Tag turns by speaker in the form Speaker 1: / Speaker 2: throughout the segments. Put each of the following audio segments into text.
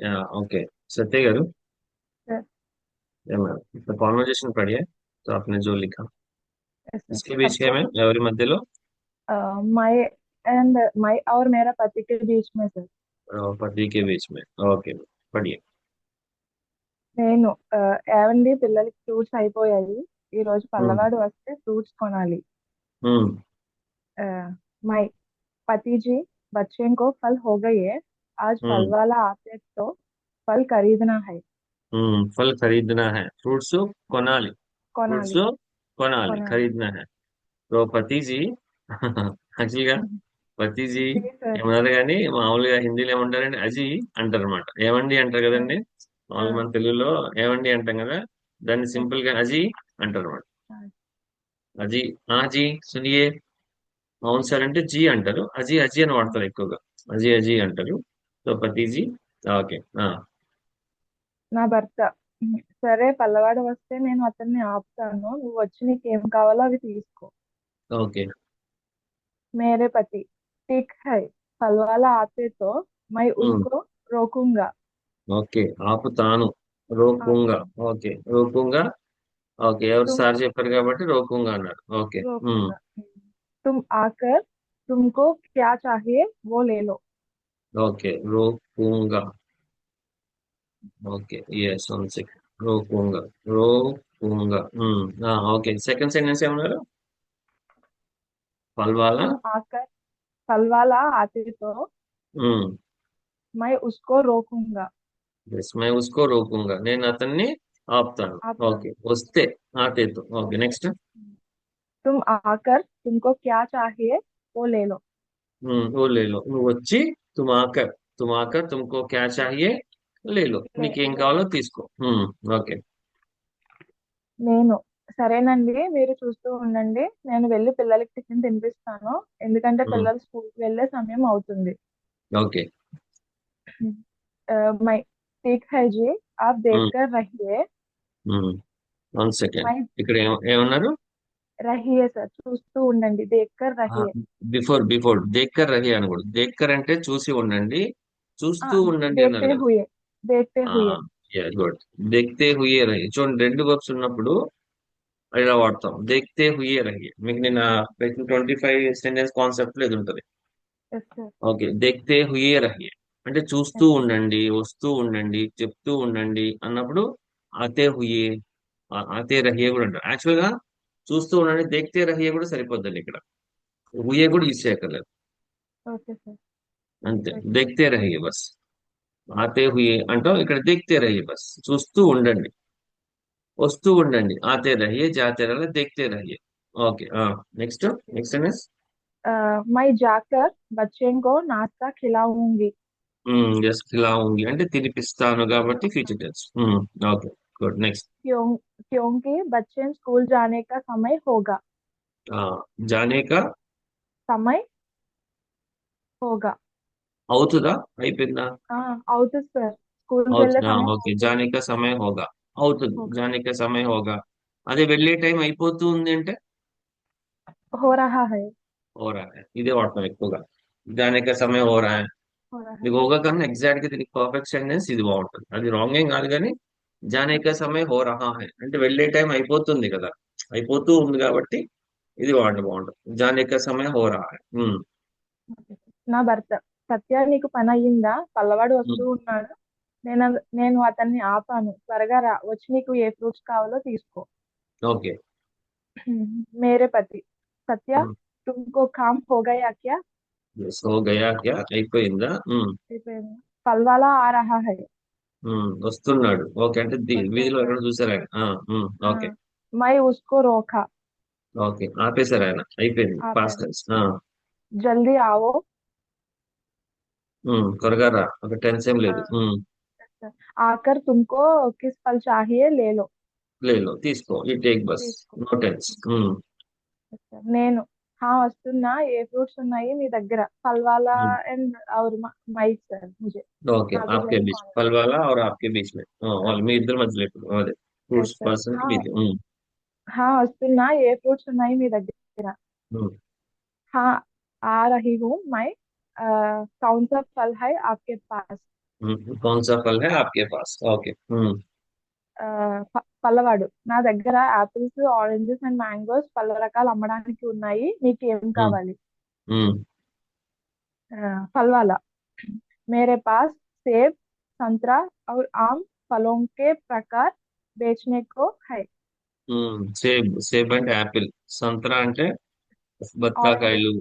Speaker 1: Yeah. Okay सत्य गारू या ma'am the conversation पढ़िए तो आपने जो लिखा इसके ఎవరి మధ్యలో?
Speaker 2: మై అండ్ మై और मेरा पति के बीच में सर
Speaker 1: पति के बीच में ओके पढ़िए
Speaker 2: నేను ఏమండి పిల్లలకి ఫ్రూట్స్ అయిపోయాయి. ఈ రోజు పల్లవాడు వస్తే ఫ్రూట్స్ కొనాలి.
Speaker 1: మై
Speaker 2: పతిజీ బచ్చేంకో ఫల్ హోగయే. बच्चे को फल हो गए हैं आज फल
Speaker 1: हम्म
Speaker 2: वाला आते तो फल खरीदना है
Speaker 1: हम्म फल खरीदना है फ्रूट्स కొనాలి ఫ్రూట్స్
Speaker 2: కొనాలి
Speaker 1: కొనాలి
Speaker 2: కొనాలి
Speaker 1: ఖరీదనా है तो పతి జీ యాక్చువల్గా పతి జీ
Speaker 2: जी सर
Speaker 1: ఏమన్నారు కానీ మామూలుగా హిందీలో ఏమంటారండి అజీ అంటారు అనమాట ఏమండి అంటారు కదండి మామూలుగా మన తెలుగులో ఏమండి అంటాం కదా దాన్ని సింపుల్ గా అజీ అంటారు అనమాట అజీ ఆ జీ సునియే అవును సార్ అంటే జీ అంటారు అజీ అజీ అని వాడతారు ఎక్కువగా అజీ అజీ అంటారు సో పతిజీ ఓకే ఆ,
Speaker 2: నా భర్త సరే పల్లవాడు వస్తే నేను అతన్ని ఆపుతాను నువ్వు వచ్చి నీకు ఏం కావాలో అవి తీసుకో
Speaker 1: ఓకే
Speaker 2: मेरे पति ठीक है फल वाला आते तो मैं
Speaker 1: ఉమ్,
Speaker 2: उसको रोकूंगा
Speaker 1: ఓకే ఆపుతాను రోకుంగా
Speaker 2: ఆపుతాను
Speaker 1: ఓకే రోకుంగా ఓకే ఎవరు
Speaker 2: तुम
Speaker 1: సార్ చెప్పారు కాబట్టి రోకుంగా అన్నారు ఓకే ఉమ్,
Speaker 2: रोकूंगा तुम आकर तुमको क्या चाहिए वो ले लो
Speaker 1: ओके रोकूँगा ओके ये वन से रोकूँगा रोकूँगा हम्म हाँ ओके सेकंड सेंटेंस ఏమన్నారు
Speaker 2: फलवाला आकर फलवाला आते तो
Speaker 1: हम्म
Speaker 2: मैं उसको रोकूँगा
Speaker 1: यस मैं उसको रोकूँगा नहीं ना నేను आप ఆపుతాను
Speaker 2: ओके
Speaker 1: उससे आते तो ओके नेक्स्ट
Speaker 2: तुम आकर तुमको क्या चाहिए वो ले लो हम्म
Speaker 1: वो ले लो वो अच्छी तुम आकर तुम आकर तुमको क्या चाहिए ले लो
Speaker 2: ले
Speaker 1: నీకేం
Speaker 2: ले
Speaker 1: కావాలో తీసుకో ఉమ్, ఓకే
Speaker 2: నేను సరేనండి మీరు చూస్తూ ఉండండి నేను వెళ్ళి పిల్లలకి టిఫిన్ తినిపిస్తాను ఎందుకంటే
Speaker 1: ఉమ్,
Speaker 2: పిల్లలు స్కూల్కి వెళ్ళే సమయం అవుతుంది
Speaker 1: ఓకే
Speaker 2: अ, मैं ठीक है जी आप देख
Speaker 1: ఉమ్,
Speaker 2: कर रहिए
Speaker 1: ఉమ్, వన్ సెకండ్
Speaker 2: मैं
Speaker 1: ఇక్కడ ఏమ ఏమన్నారు
Speaker 2: రహియే సార్? చూస్తూ ఉండండి. దేక్కర్ రహియే
Speaker 1: బిఫోర్ బిఫోర్. దేక్కర్ రహియే అని కూడా. దేక్కర్ అంటే చూసి ఉండండి. చూస్తూ ఉండండి అని హుయే. రహియే చూడండి రెండు వర్బ్స్ ఉన్నప్పుడు ఇలా వాడతాం. దేక్తే హుయే రహియే మీకు నేను ట్వంటీ ఫైవ్ సెంటెన్స్ కాన్సెప్ట్లో ఇది ఉంటుంది. ఓకే. దేక్తే హుయే రహియే అంటే చూస్తూ ఉండండి వస్తూ ఉండండి చెప్తూ ఉండండి అన్నప్పుడు అతే హుయే అతే రహియే కూడా అంటారు. యాక్చువల్గా చూస్తూ ఉండండి దేక్తే రహియ కూడా సరిపోద్దండి ఇక్కడ. ఊయే కూడా యూజ్ చేయక్కర్లేదు. అంతే. దేక్తే రహియ బస్. ఆతే హుయే అంటాం ఇక్కడ దేక్తే రహియ బస్. చూస్తూ ఉండండి. వస్తూ ఉండండి. ఆతే రహియ జాతే రహియే దేక్తే రహియ. Okay. Next
Speaker 2: next yes? My జాకర్ బచ్చేంకో నాస్తా ఖిలావుంగి.
Speaker 1: ఎస్ ఖిలావుంగి. అంటే తినిపిస్తాను కాబట్టి future tense. Okay. Good next
Speaker 2: क्यों क्योंकि बच्चे स्कूल जाने का समय होगा
Speaker 1: जाने का
Speaker 2: समय होगा
Speaker 1: అవుతుందా అయిపోయిందా
Speaker 2: ఆ, అవుతుంది సార్ స్కూల్కి వెళ్ళే
Speaker 1: అవుతుందా
Speaker 2: సమయం
Speaker 1: ఓకే
Speaker 2: అవుతుంది
Speaker 1: జానే కా సమయ హోగా అవుతుంది
Speaker 2: होगा
Speaker 1: జానే కా సమయ హోగా అదే వెళ్ళే టైం అయిపోతూ ఉంది అంటే
Speaker 2: हो रहा है
Speaker 1: హో రా హై ఇదే వాడతాం ఎక్కువగా జానే కా సమయ హో రా హై
Speaker 2: हो रहा
Speaker 1: ఇది
Speaker 2: है
Speaker 1: హోగా కన్నా ఎగ్జాక్ట్ గా దీనికి పర్ఫెక్ట్ సెంటెన్స్ ఇది బాగుంటుంది అది రాంగ్ ఏం కాదు కానీ జానే కా సమయ హో రహా హై. అంటే వెళ్ళే టైం అయిపోతుంది కదా. అయిపోతూ ఉంది కాబట్టి ఇది వాడడం బాగుంటుంది. జానే కా సమయ హో రహా హై.
Speaker 2: నా భర్త సత్య నీకు పని అయ్యిందా? పల్లవాడు వస్తూ ఉన్నాడు. నేను నేను అతన్ని ఆపాను. త్వరగా రా. వచ్చి నీకు ఏ ఫ్రూట్స్ కావాలో తీసుకో.
Speaker 1: ఓకే.
Speaker 2: మేరే పతి. సత్య తుమ్కో కామ్ హో గయా క్యా?
Speaker 1: Yes, హో గయా క్యా? అయిపోయిందా?
Speaker 2: అయిపోయింది. ఫల్ వాలా ఆ రహా హై.
Speaker 1: వస్తున్నాడు. ఓకే అంటే వీధిలో ఎక్కడ చూసారు ఆయన? ఓకే.
Speaker 2: మై ఉస్కో రోకా.
Speaker 1: ఓకే ఆపేశారు ఆయన. అయిపోయింది. పాస్ట్
Speaker 2: జల్దీ ఆవో.
Speaker 1: త్వరగా రా ఒక టెన్స్ ఏం లేదు.
Speaker 2: ఆకర్ తుమ్కో కిస్ ఫల్ చాహియే లే లో
Speaker 1: లేదు తీసుకో. ఈ టేక్ బస్. No tense.
Speaker 2: నేను. हाँ వస్తున్నా ఏ ఫ్రూట్స్ ఉన్నాయి మీ దగ్గర ఫల్ వాలా
Speaker 1: ఉమ్,
Speaker 2: అండ్ और మై सर मुझे
Speaker 1: ఓకే
Speaker 2: నాకు
Speaker 1: आपके
Speaker 2: जल्दी
Speaker 1: बीच
Speaker 2: కావాలి
Speaker 1: फल वाला और आपके बीच में ఆ, వాళ్ళు మీ ఇద్దరు మధ్యలో ఇప్పుడు అదే
Speaker 2: ఎస్
Speaker 1: ఫ్రూట్స్
Speaker 2: సార్
Speaker 1: పర్సన్ కి
Speaker 2: हाँ
Speaker 1: మీది ఉమ్,
Speaker 2: हाँ వస్తున్నా ఏ ఫ్రూట్స్ ఉన్నాయి మీ దగ్గర
Speaker 1: ఉమ్,
Speaker 2: हाँ आ रही हूँ मैं आ, कौन सा फल है आपके पास
Speaker 1: हम्म, कौन सा फल है आपके पास ओके हम्म
Speaker 2: ఆ, ప- పల్లవాడు నా దగ్గర యాపిల్స్ ఆరెంజెస్ అండ్ మ్యాంగోస్ పళ్ళ రకాలు అమ్మడానికి ఉన్నాయి నీకు ఏం
Speaker 1: हम्म
Speaker 2: కావాలి
Speaker 1: हम्म
Speaker 2: ఆ, फल वाला मेरे पास सेब संतरा और आम फलों के प्रकार बेचने को है
Speaker 1: हम्म సేబ్ సేబ్ అంటే యాపిల్ సంత్రా అంటే
Speaker 2: ఆరెంజెస్
Speaker 1: బత్తాకాయలు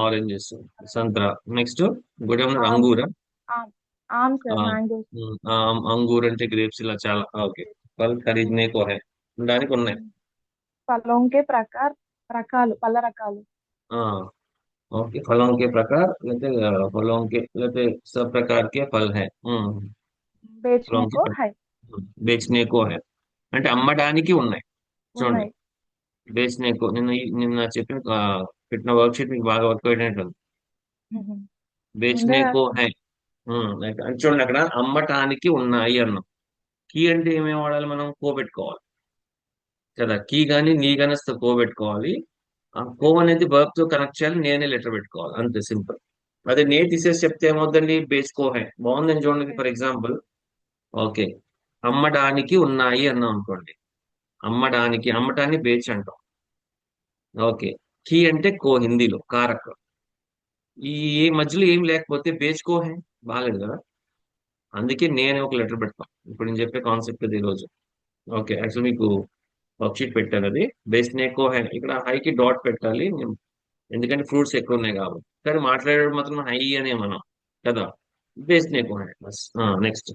Speaker 1: ఆరెంజెస్ సంత్రా నెక్స్ట్ ఇంకోటి ఏమన్నారు
Speaker 2: ఆమ్
Speaker 1: అంగూరా
Speaker 2: ఆమ్ ఆమ్ సార్ మ్యాంగోస్
Speaker 1: ఉమ్, ఆ, అంగూర్ అంటే గ్రేప్స్ ఇలా చాలా ఓకే ఫల్ ఖరీదనే కో హై దానికి ఉన్నాయి
Speaker 2: फलों के प्रकार రకాలు పళ్ళ రకాలు
Speaker 1: ఆ, ओके फलों के प्रकार लेते फलों के लेते सब प्रकार के फल है हम्म
Speaker 2: बेचने
Speaker 1: फलों के
Speaker 2: को
Speaker 1: प्रकार
Speaker 2: है
Speaker 1: बेचने को है అంటే అమ్మడానికి ఉన్నాయి చూడండి
Speaker 2: ఉన్నాయి
Speaker 1: బేస్నే కో నిన్న ఈ- నిన్న చెప్పిన ఆ, పెట్టిన వర్క్ షీట్ మీకు బాగా వర్క్ అయినట్టుంది
Speaker 2: ముందే
Speaker 1: బేచ్నే కో హై ఉమ్, like అంటే చూడండి అక్కడ అమ్మటానికి ఉన్నాయి అన్నాం కీ అంటే ఏమేమి వాడాలి మనం? కో పెట్టుకోవాలి. కదా కీ కానీ నీ కానీ వస్తే కో పెట్టుకోవాలి. ఆ కో అనేది verb తో కనెక్ట్ చేయాలి నేనే లెటర్ పెట్టుకోవాలి. అంతే సింపుల్. అదే నే తీసేసి చెప్తే ఏమవుతుందండి బేస్ కోహే బాగుందని చూడండి ఫర్ ఎగ్జాంపుల్. ఓకే. అమ్మడానికి ఉన్నాయి అన్నాం అనుకోండి. అమ్మడానికి అమ్మటాన్ని బేచ్ అంటాం. ఓకే. కీ అంటే కో హిందీలో కారక్. ఈ మధ్యలో ఏం లేకపోతే బేచ్ కోహే హై బాగాలేదు కదా? అందుకే నేను ఒక లెటర్ పెడతాం ఇప్పుడు నేను చెప్పే కాన్సెప్ట్ ఇది ఈరోజు ఓకే యాక్చువల్ మీకు వర్క్షీట్ పెట్టాను అది బేస్ నేకో హై ఇక్కడ హైకి డాట్ పెట్టాలి నేను- ఎందుకంటే ఫ్రూట్స్ ఎక్కువ ఉన్నాయి కాబట్టి కానీ మాట్లాడేటప్పుడు మాత్రం హై అనే మనం కదా బేస్ నేకో హై బస్ నెక్స్ట్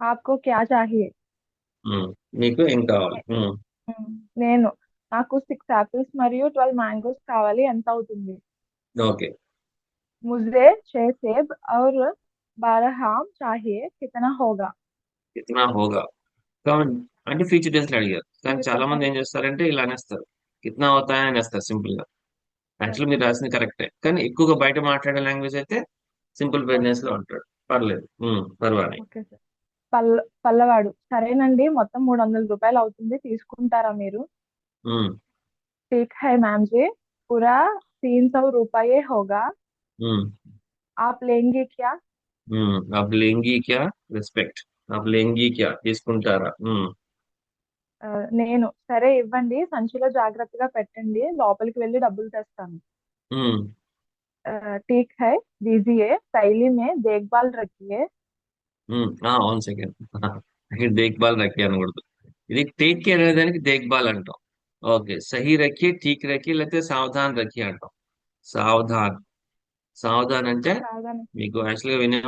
Speaker 2: आपको क्या चाहिए
Speaker 1: మీకు ఏం కావాలి ఉమ్,
Speaker 2: ఉమ్, నేను నాకు సిక్స్ యాపిల్స్ మరియు ట్వెల్వ్ మ్యాంగోస్ కావాలి ఎంత అవుతుంది
Speaker 1: ఓకే
Speaker 2: मुझे छह सेब और बारह हाँ కితనా హోగా होगा?
Speaker 1: హోగా అంటే ఫ్యూచర్ టెన్స్ అడిగారు కానీ చాలా మంది ఏం చేస్తారంటే ఇలా అనేస్తారు ఇతనా అవుతాయని అనేస్తారు సింపుల్గా యాక్చువల్ మీరు రాసింది కరెక్టే కానీ ఎక్కువగా బయట మాట్లాడే లాంగ్వేజ్ అయితే సింపుల్ బిజినెస్లో ఉంటాడు పర్లేదు
Speaker 2: పర్వాలే పల్ల పల్లవాడు సరేనండి మొత్తం మూడు వందల రూపాయలు అవుతుంది తీసుకుంటారా మీరు?
Speaker 1: టేక్
Speaker 2: హై మ్యామ్ मैम పురా తీన్ సౌ రూపాయే హోగా ఆ
Speaker 1: ఉమ్.
Speaker 2: आप
Speaker 1: आप लेंगी क्या రెస్పెక్ట్ आप लेंगी क्या తీసుకుంటారా ఉమ్,
Speaker 2: ఆ, నేను సరే ఇవ్వండి సంచిలో జాగ్రత్తగా పెట్టండి లోపలికి వెళ్ళి డబ్బులు తెస్తాను
Speaker 1: ఉమ్,
Speaker 2: ఆ, ठीक है दीजिए थैली में देखभाल रखिए
Speaker 1: ఉమ్. ఆ, వన్ సెకండ్ ఇక్కడ దేఖ్బాల్ రఖి అనకూడదు ఇది టేక్ కేర్ అనే దానికి దేఖ్బాల్ అంటాం ఓకే సహీ రఖి ఠీక్ రఖి లేకపోతే సావధాన్ రఖి అంటాం సావధాన్ సావధాన్. అంటే మీకు యాక్చువల్గా వినే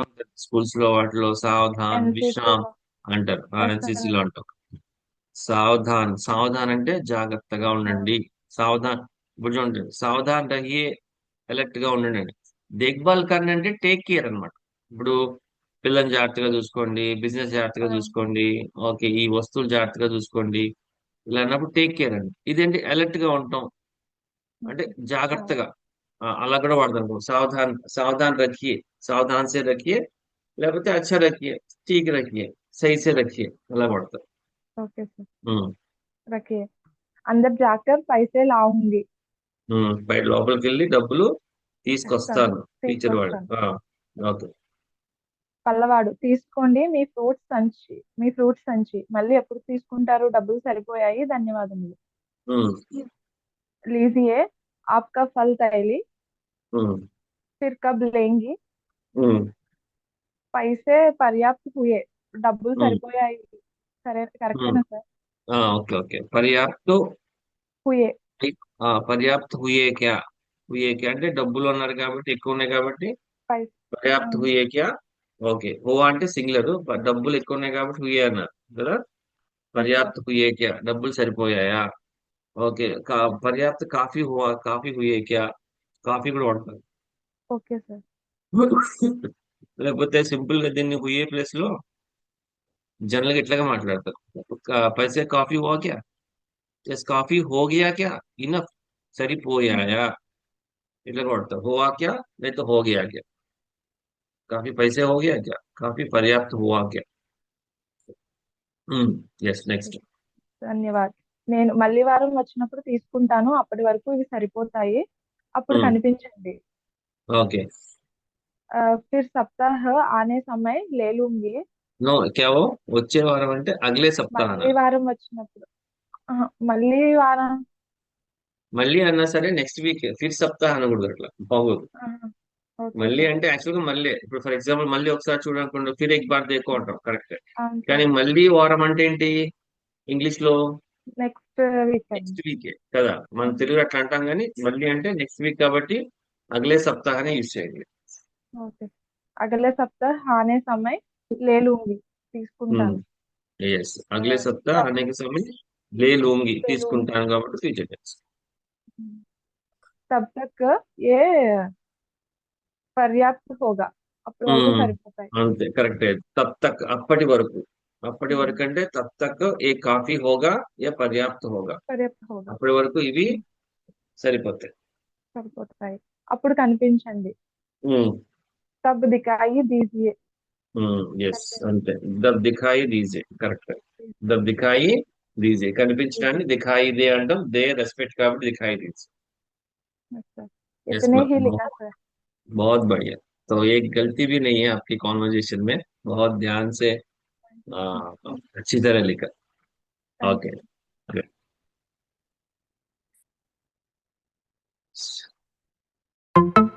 Speaker 1: స్కూల్స్లో వాటిలో సావధాన్ విశ్రామ్ అంటారు. ఎన్సిసి లో అంటాం. సావధాన్ సావధాన్ అంటే జాగ్రత్తగా ఉండండి. సావధాన్ ఇప్పుడు చూడండి. సావధాన్ రహియే అలర్ట్గా ఉండండి. దేఖ్బాల్ కర్న్ అంటే టేక్ కేర్ అన్నమాట. ఇప్పుడు పిల్లల్ని జాగ్రత్తగా చూసుకోండి బిజినెస్ జాగ్రత్తగా. చూసుకోండి ఓకే ఈ వస్తువులు జాగ్రత్తగా చూసుకోండి. ఇలా అన్నప్పుడు టేక్ కేర్ అండి. ఇదేంటి? అలర్ట్గా ఉంటాం. అంటే జాగ్రత్తగా. అలా కూడా వాడదాం సావధాన్ సావధాన్ రఖియే సావధాన్ సే రఖియే లేకపోతే అచ్చా రఖియే ఠీక్ రఖియే సై సే రఖియే అలా వాడతాం
Speaker 2: అందరు జాగ్రత్త పైసే
Speaker 1: లావుంది బయట లోపలికి వెళ్ళి డబ్బులు తీసుకొస్తాను టీచర్ వాడు ఓకే.
Speaker 2: పల్లవాడు తీసుకోండి మీ ఫ్రూట్స్ సంచి మీ ఫ్రూట్స్ సంచి. మళ్ళీ ఎప్పుడు తీసుకుంటారు? డబ్బులు సరిపోయాయి. ధన్యవాదములు. లీజియే ఆప్కా ఫల్
Speaker 1: తైలి.
Speaker 2: फिर कब लेंगी
Speaker 1: ఉమ్,
Speaker 2: पैसे पर्याप्त हुए డబ్బులు
Speaker 1: Hmm.
Speaker 2: సరిపోయాయి సరే కరెక్టేనా సార్
Speaker 1: ఆ, ఓకే ఓకే పర్యాప్త్
Speaker 2: హుయే
Speaker 1: ఆ, పర్యాప్త్ హుయే క్యా హుయే క్యా అంటే డబ్బులు ఉన్నారు కాబట్టి ఎక్కువ ఉన్నాయి కాబట్టి
Speaker 2: పై-
Speaker 1: పర్యాప్త్
Speaker 2: ఆ.
Speaker 1: హుయే క్యా ఓకే హువా అంటే సింగులర్ డబ్బులు ఎక్కువ ఉన్నాయి కాబట్టి హుయే అన్నారు కదా పర్యాప్త్ హుయే క్యా డబ్బులు సరిపోయాయా ఓకే కా పర్యాప్త్ కాఫీ హువా కాఫీ హుయే క్యా కాఫీ కూడా వాడతారు
Speaker 2: ఓకే సార్
Speaker 1: లేకపోతే సింపుల్ గా దీన్ని హుయే ప్లేస్ లో జనరల్ గా ఇట్లాగా మాట్లాడతారు కా- పైసే కాఫీ హువా క్యా ఎస్ కాఫీ హో గయా క్యా ఇనఫ్ సరిపోయాయా ఇట్లా కొడతారు హువా క్యా లేదా హో గయా క్యా काफी पैसे हो गया क्या काफी पर्याप्त हुआ क्या हम्म यस नेक्स्ट
Speaker 2: ధన్యవాద్ నేను మళ్ళీ వారం వచ్చినప్పుడు తీసుకుంటాను అప్పటి వరకు ఇవి సరిపోతాయి అప్పుడు కనిపించండి. ఓకే. ఫిర్ సప్తాహ్ ఆనే సమయ్ లేలుంగి.
Speaker 1: నో కేవో వచ్చే వారం అంటే అగలే సప్తాహన?
Speaker 2: మళ్ళీ వారం వచ్చినప్పుడు. మళ్ళీ వారం.
Speaker 1: మళ్ళీ అన్నా సరే నెక్స్ట్ వీక్ ఫిర్ సప్తాహ అనకూడదు అట్లా బాగోదు.
Speaker 2: ఆహా,
Speaker 1: మళ్ళీ అంటే యాక్చువల్గా మళ్ళీ ఇప్పుడు ఫర్ ఎగ్జాంపుల్ మళ్ళీ ఒకసారి చూడాలనుకోండి ఫిర్ ఎక్ బార్ ఎక్కువ ఉంటాం కరెక్ట్ కానీ మళ్ళీ వారం అంటే ఏంటి? ఇంగ్లీష్లో
Speaker 2: నెక్స్ట్ వీక్
Speaker 1: నెక్స్ట్ వీక్ కదా. మనం తెలుగు అట్లా అంటాం కానీ మళ్ళీ అంటే నెక్స్ట్ వీక్ కాబట్టి అగలే సప్తాహనే యూజ్ చేయండి.
Speaker 2: ఓకే. అగలే సప్తాహ హానే సమయ లే తీసుకుంటాను.
Speaker 1: ఎస్ అగలే సప్తాహ హానేకి సమయ లే లూంగి తీసుకుంటాను కాబట్టి ఫ్యూచర్ టెన్స్
Speaker 2: తబ్ తక్ ఏ పర్యాప్త హోగా. అప్పుడు సరిపోతాయి.
Speaker 1: అంతే కరెక్ట్. తబ్ తక్ అప్పటి వరకు. అప్పటి వరకు అంటే తబ్ తక్ ఏ కాఫీ హోగా ఏ పర్యాప్త హోగా
Speaker 2: పర్యాప్త హోగా
Speaker 1: అప్పటి వరకు ఇవి సరిపోతాయి
Speaker 2: సరిపోతాయి అప్పుడు కనిపించండి తబ్ దికాయి దీజియే
Speaker 1: ఎస్ అంతే దబ్ దిఖాయి దీజే కరెక్ట్ దబ్ దిఖాయి దీజే కనిపించడాన్ని దిఖాయి దే అంటాం దే రెస్పెక్ట్ కాబట్టి దిఖాయి దీజే
Speaker 2: अच्छा
Speaker 1: Yes,
Speaker 2: इतने
Speaker 1: ma'am.
Speaker 2: ही लिखा सर
Speaker 1: बहुत बढ़िया तो एक गलती भी नहीं है आपकी कॉन्वर्जेशन में बहुत ध्यान से సీతారలిక ఓకే Thank you.